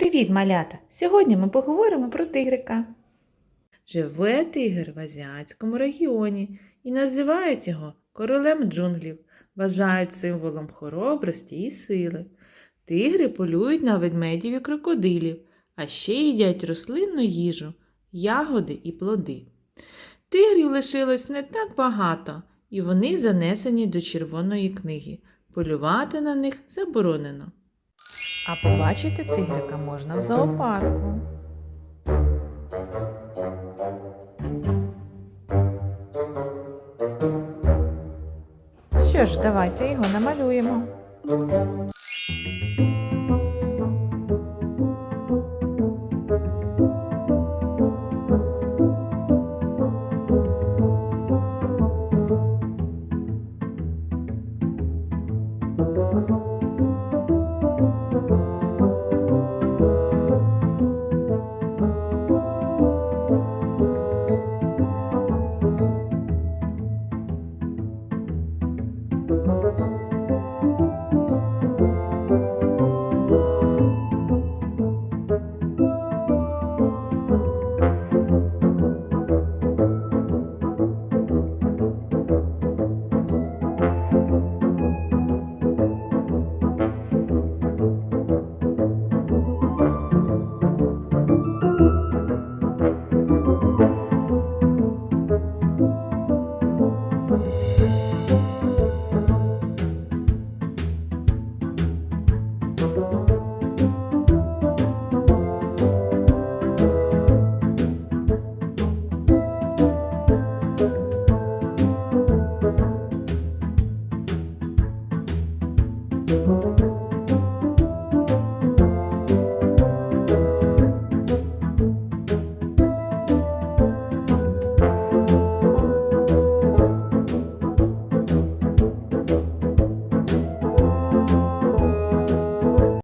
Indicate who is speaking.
Speaker 1: Привіт, малята! Сьогодні ми поговоримо про тигрика. Живе тигр в азіатському регіоні і називають його королем джунглів, вважають символом хоробрості і сили. Тигри полюють на ведмедів і крокодилів, а ще їдять рослинну їжу, ягоди і плоди. Тигрів лишилось не так багато, і вони занесені до Червоної книги. Полювати на них заборонено. А побачити тигрика можна в зоопарку. Що ж, давайте його намалюємо. Música